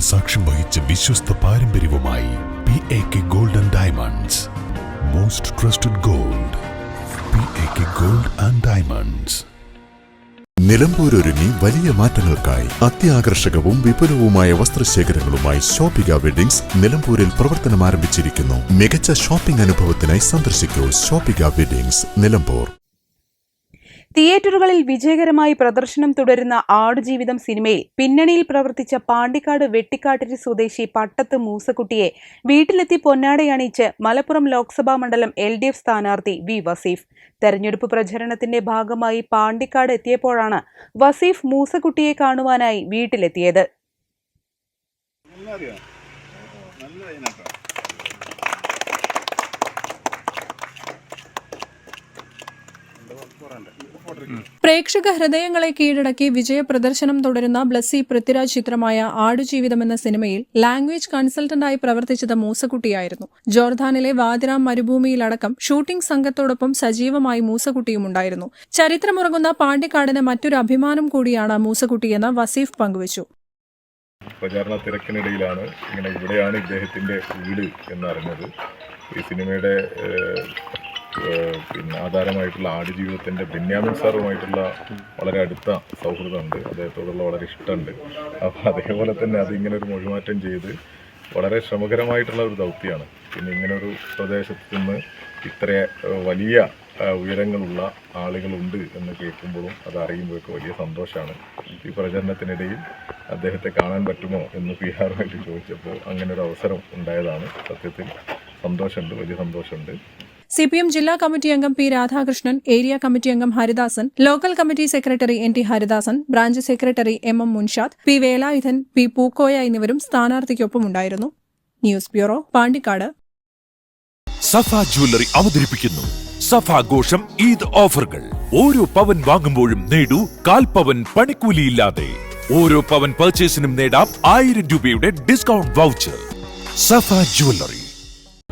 സാക്ഷ്യം വഹിച്ച വിശ്വസ്ത പാരമ്പര്യവുമായി P A K gold and diamonds most trusted gold P A K gold and diamonds നിലമ്പൂരൊരുങ്ങി വലിയ മാറ്റങ്ങൾക്കായി അത്യാകർഷകവും വിപുലവുമായ വസ്ത്രശേഖരങ്ങളുമായി ഷോപ്പിക വെഡിങ്സ് നിലമ്പൂരിൽ പ്രവർത്തനം ആരംഭിച്ചിരിക്കുന്നു മികച്ച ഷോപ്പിംഗ് അനുഭവത്തിനായി സന്ദർശിക്കൂ ഷോപ്പിക വെഡിങ്സ് നിലമ്പൂർ. തിയേറ്ററുകളിൽ വിജയകരമായി പ്രദർശനം തുടരുന്ന ആടുജീവിതം സിനിമയിൽ പിന്നണിയിൽ പ്രവർത്തിച്ച പാണ്ടിക്കാട് വെട്ടിക്കാട്ടിരി സ്വദേശി പട്ടത്ത് മൂസക്കുട്ടിയെ വീട്ടിലെത്തി പൊന്നാടയണിയിച്ച് മലപ്പുറം ലോക്സഭാ മണ്ഡലം എൽ ഡി എഫ് സ്ഥാനാർത്ഥി വി വസീഫ്. തെരഞ്ഞെടുപ്പ് പ്രചരണത്തിന്റെ ഭാഗമായി പാണ്ടിക്കാട് എത്തിയപ്പോഴാണ് വസീഫ് മൂസക്കുട്ടിയെ കാണുവാനായി വീട്ടിലെത്തിയത്. പ്രേക്ഷക ഹൃദയങ്ങളെ കീഴടക്കി വിജയപ്രദർശനം തുടരുന്ന ബ്ലസ്സി പൃഥ്വിരാജ് ചിത്രമായ ആടുജീവിതം എന്ന സിനിമയിൽ ലാംഗ്വേജ് കൺസൾട്ടന്റായി പ്രവർത്തിച്ചത് മൂസക്കുട്ടിയായിരുന്നു. ജോർദാനിലെ വാദിറാം മരുഭൂമിയിലടക്കം ഷൂട്ടിംഗ് സംഘത്തോടൊപ്പം സജീവമായി മൂസക്കുട്ടിയും ഉണ്ടായിരുന്നു ചരിത്രമുറങ്ങുന്ന പാണ്ടിക്കാടിന് മറ്റൊരു അഭിമാനം കൂടിയാണ് മൂസക്കുട്ടിയെന്ന് വസീഫ് പങ്കുവച്ചു. പ്രചാരണ തിരക്കിനിടയിലാണ് ഇങ്ങനെ ഇവിടെയാണ് ഇദ്ദേഹത്തിന്റെ വീട് എന്നറിഞ്ഞത്. ഈ സിനിമയുടെ പിന്നെ ആധാരമായിട്ടുള്ള ആടുജീവിതത്തിന്റെ ബെന്യാമിൻ സാറുമായിട്ടുള്ള വളരെ അടുത്ത സൗഹൃദമുണ്ട്. അദ്ദേഹത്തോടുള്ള വളരെ ഇഷ്ടമുണ്ട്. അപ്പോൾ അതേപോലെ തന്നെ അതിങ്ങനെ ഒരു മൊഴിമാറ്റം ചെയ്ത് വളരെ ശ്രമകരമായിട്ടുള്ള ഒരു ദൗത്യമാണ്. പിന്നെ ഇങ്ങനൊരു പ്രദേശത്ത് നിന്ന് ഇത്ര വലിയ ഉയരങ്ങളുള്ള ആളുകളുണ്ട് എന്ന് കേൾക്കുമ്പോഴും അത് അറിയുമ്പോഴൊക്കെ വലിയ സന്തോഷമാണ്. ഈ പ്രചരണത്തിനിടയിൽ അദ്ദേഹത്തെ കാണാൻ പറ്റുമോ എന്ന് പി ആറുമായിട്ട് ചോദിച്ചപ്പോൾ അങ്ങനെ ഒരു അവസരം ഉണ്ടായതാണ്. സത്യത്തിൽ സന്തോഷമുണ്ട് വലിയ സന്തോഷമുണ്ട്. സി പി എം ജില്ലാ കമ്മിറ്റി അംഗം പി രാധാകൃഷ്ണൻ ഏരിയ കമ്മിറ്റി അംഗം Haridasan local committee secretary N T Haridasan branch secretary M M Munshad P Velayudhan P Pookoya എന്നിവരും സ്ഥാനാർത്ഥിക്കൊപ്പമുണ്ടായിരുന്നു. News bureau Pandikkad. Safa jewellery അവതരിപ്പിക്കുന്നു. സഫ ആഘോഷം ഈദ് ഓഫറുകൾ. ഓരോ പവൻ വാങ്ങുമ്പോഴും നേടൂ കാൽ പവൻ പണിക്കൂലിയില്ലാതെ. ഓരോ പവൻ പർച്ചേസിനും നേടാം ആയിരം രൂപയുടെ ഡിസ്കൗണ്ട് വൗച്ചർ സഫ ജ്വല്ലറി.